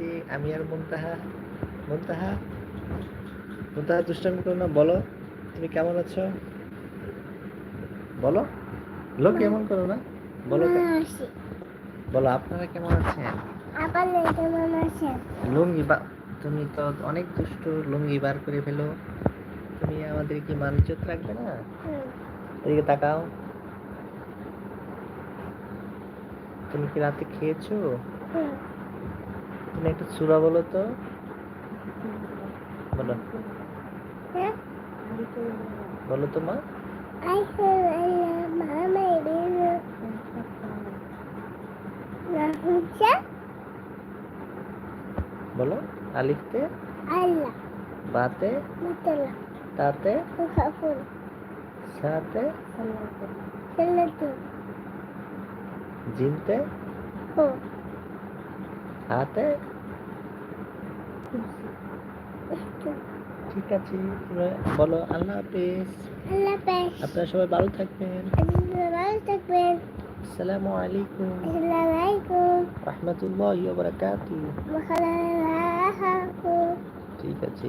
আছি আমি আর মুনতাহা মুনতাহা মুনতাহা দুষ্টামি করো না বলো তুমি কেমন আছো? বলো লোক কেমন করো না বলো বলো আপনারা কেমন আছেন? লুঙ্গি বা তুমি তো অনেক দুষ্ট লুঙ্গি বার করে ফেলো। তুমি আমাদের কি মানচিত্র রাখবে না? এদিকে তাকাও। তুমি কি রাতে খেয়েছো? তুমি একটা সুরা বলো তো বলো হ্যাঁ বলো তো মা বলো আলিফতে Allah বাতে তাতে Salatu জিমতে হাতে? ঠিক আছে বলো আল্লাহ হাফিজ। Allah Pesh আপনারা সবাই ভালো থাকবেন। Allah Takbir আসসালামু আলাইকুম। Assalamualaikum রহমতুল্লাহ বারাকাতু Makhalalahaku ঠিক আছে।